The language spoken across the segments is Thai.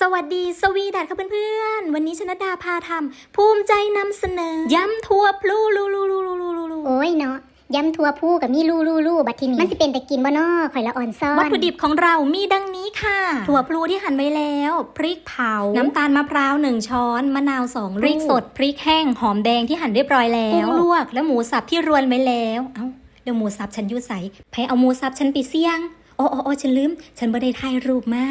สวัสดีสวีดัตค่ะเพื่อนๆ วันนี้ชนะดาพาทำภูมิใจนำเสนอยำทั่วพลูลูลูลูลูลูลูลูโอ้ยเนาะยำทัวผู้กับมีลู่ลู่ลู่บัดทีนี้มันสิเป็นแต่กินบ่นอข่อยละอ่อนซ่อนวัตถุดิบของเรามีดังนี้ค่ะ ถั่วพลูที่หั่นไว้แล้ว พริกเผา น้ำตาลมะพร้าว1ช้อนมะนาว2ลูกพริกสดพริกแห้งหอมแดงที่หั่นเรียบร้อยแล้วกุ้งลวกและหมูสับที่รวนไว้แล้วเอ้าเดี๋ยวหมูสับฉันยุ่ใสแพ้เอาหมูสับฉันไปเสี่ยง โอ้โอ้โอ้ฉันลืม ฉันบ่ได้ถ่ายรูปมา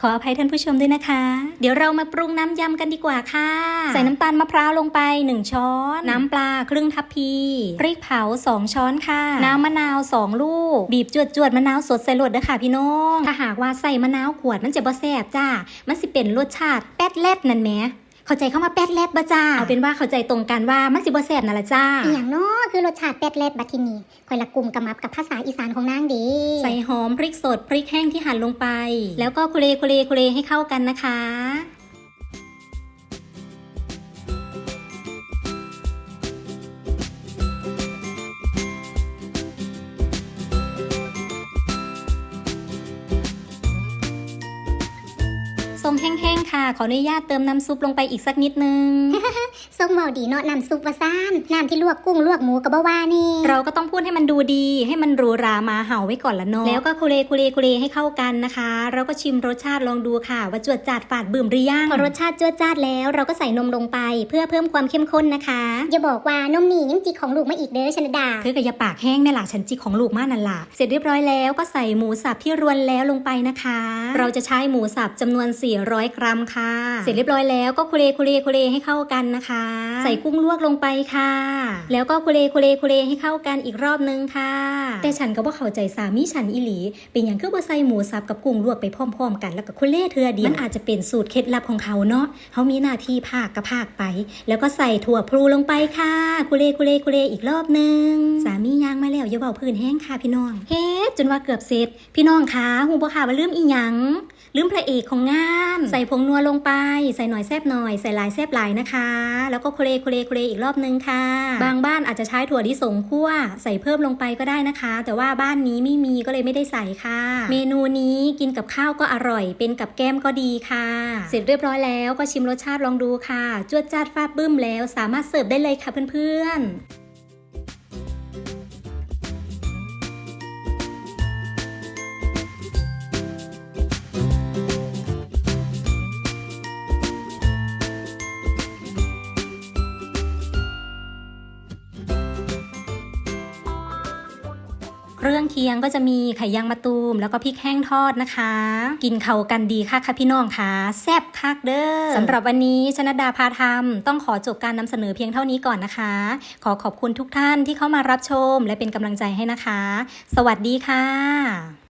ขออภัยท่านผู้ชมด้วยนะคะ เดี๋ยวเรามาปรุงน้ำยำกันดีกว่าค่ะ ใส่น้ำตาลมะพร้าวลงไป 1 ช้อน น้ำปลาครึ่งทัพพีพริกเผา 2 ช้อนค่ะ น้ำมะนาว 2 ลูก บีบจวดจวดๆมะนาวสดใส่รสเด้อค่ะพี่น้อง ถ้าหากว่าใส่มะนาวขวดมันจะบ่แซ่บจ้า มันสิเป็นรสชาติแป๊ดแลดนั่นแหม เข้าใจเข้ามาแป๊ดแลดบ่จ้าเอาเป็นว่าเข้าใจตรงกันว่ามันสิบ่แซ่บนั่นละจ้าอหย่างเนาะคือรสชาติแปดเล็ดบัดทีนี้ข่อยละกลุ่มกำมับกับภาษาอีสานของนางเดีใส่หอมพริกสดพริกแห้งที่หั่นลงไป แล้วก็คุเรคุเรคุเรให้เข้ากันนะคะ ทรงแห้งๆค่ะ ขออนุญาตเติมน้ำซุปลงไปอีกสักนิดนึง ส้มเมาดีเนาะน้ำซุปว่าซ่านน้ำที่ลวกกุ้งลวกหมูกับบ่ว่านี่ เราก็ต้องพูดให้มันดูดี ให้มันหรูหรามาเห่าไว้ก่อนละเนาะแล้วก็คุเรคุเรคุเรให้เข้ากันนะคะ เราก็ชิมรสชาติลองดูค่ะ ว่าจวดจาดฝาดบิ่มหรือยังพอรสชาติจวดจ้าดแล้ว เราก็ใส่นมลงไป เพื่อเพิ่มความเข้มข้นนะคะอย่าบอกว่านมนี่ยังจิกของลูกมาอีกเด้อชนดาเธอกับยาปากแห้งนี่แหละฉันจิกของลูกมากนั่นล่ะเสร็จเรียบร้อยแล้วก็ใส่หมูสับที่รวนแล้วลงไปนะคะ เราจะใช้หมูสับจำนวน400 กรัมค่ะ เสร็จเรียบร้อยแล้วก็คุเรคุเรคุเรให้เข้ากันนะคะ ใส่กุ้งลวกลงไปค่ะ แล้วก็คุเรคุเรคุเรให้เข้ากันอีกรอบนึงค่ะ แต่ฉันก็บ่เข้าใจสามีฉันอีหลี เป็นอย่างคือบ่ใส่หมูสับกับกุ้งลวกไปพร้อมๆ กันแล้วก็คุเล่เธอเดียวมันอาจจะเป็นสูตรเคล็ดลับของเขาเนาะเขามีหน้าที่ภาคก็ภาคไป แล้วก็ใส่ถั่วพลูลงไปค่ะคุเรคุเรคุเรอีกรอบนึง สามีย่างมาแล้วอย่าเบาพื้นแห้งค่ะพี่น้องเฮ็ ดจนว่าเกือบเสร็จ พี่น้องคะหูบ่ค่ะว่าลืมอีหยังลืมพระเอกของงาน ใส่ผงนัวลงไป ใส่หน่อยแซบหน่อย ใส่หลายแซบหลายนะคะ แล้วก็โคเลโคเลโคเลอีกรอบนึงค่ะ บางบ้านอาจจะใช้ถั่วลิสงคั่ว ใส่เพิ่มลงไปก็ได้นะคะ แต่ว่าบ้านนี้ไม่มีก็เลยไม่ได้ใส่ค่ะ เมนูนี้กินกับข้าวก็อร่อย เป็นกับแก้มก็ดีค่ะ เสร็จเรียบร้อยแล้วก็ชิมรสชาติลองดูค่ะ จวดจ้าดฟาดบึ้มแล้ว สามารถเสิร์ฟได้เลยค่ะเพื่อนๆ เครื่องเคียงก็จะมีไข่ยางมะตูม แล้วก็พริกแห้งทอดนะคะ กินเข้ากันดีค่ะค่ะพี่น้องค่ะแซ่บคักเด้อสำหรับวันนี้ชนดาพาทำต้องขอจบการนำเสนอเพียงเท่านี้ก่อนนะคะ ขอขอบคุณทุกท่านที่เข้ามารับชมและเป็นกำลังใจให้นะคะ สวัสดีค่ะ